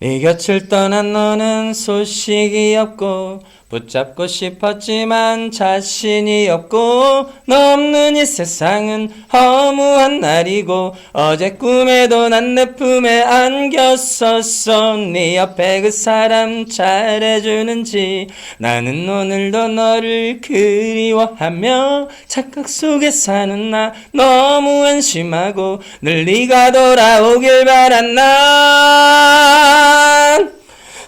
네 곁을 떠난 너는 소식이 없고 붙잡고 싶었지만 자신이 없고 너 없는 이 세상은 허무한 날이고 어제 꿈에도 난 내 품에 안겼었어. 네 옆에 그 사람 잘해주는지 나는 오늘도 너를 그리워하며 착각 속에 사는 나 너무 안심하고 늘 네가 돌아오길 바란 난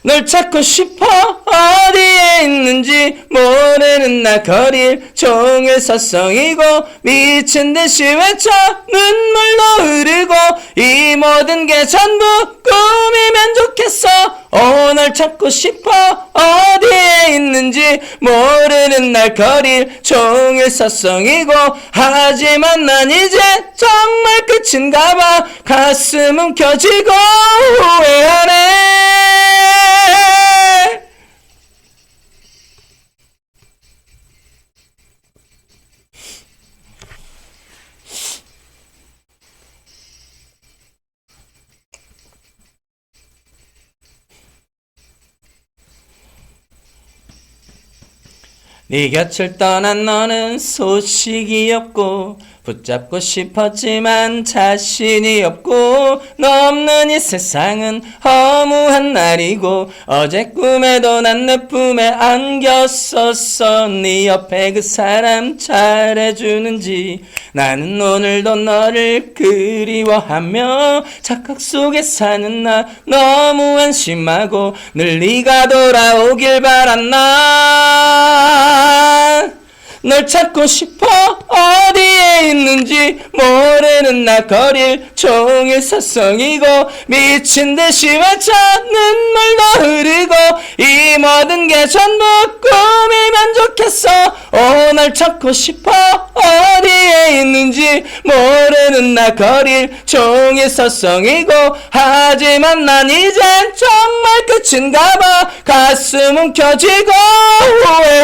널 찾고 싶어? 어디에 있는지 모르는 나 거릴 종일 서성이고 미친 듯이 외쳐 눈물도 흐르고 이 모든 게 전부 꿈이면 좋겠어. 오늘 찾고 싶어? 어디에 있는지 모르는 날 거릴 종일 서성이고 하지만 난 이제 정말 끝인가 봐. 가슴은 켜지고 후회하네 네 곁을 떠난 너는 소식이 없고 붙잡고 싶었지만 자신이 없고 너 없는 이 세상은 허무한 날이고 어제 꿈에도 난 내 품에 안겼었어. 네 옆에 그 사람 잘해주는지 나는 오늘도 너를 그리워하며 착각 속에 사는 나 너무 안심하고 늘 네가 돌아오길 난 널 찾고 싶어. 어디에 있는지 모르는 나 거릴 종일 서성이고 미친 듯이 외쳐 눈물도 흐르고 이 모든 게 전부 꿈이면 좋겠어. 오늘 찾고 싶어. 어디에 있는지 모르는 나 거릴 종일 서성이고 하지만 난 이젠 정말 끝인가 봐. 가슴은 켜지고 후회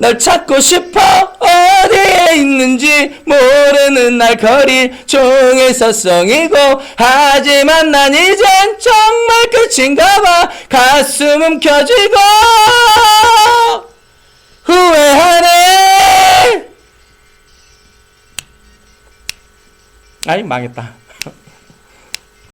널 찾고 싶어? 어디에 있는지 모르는 날 거릴 종일 서성이고. 하지만 난 이젠 정말 끝인가 봐. 가슴은 켜지고. 후회하네. 아이 망했다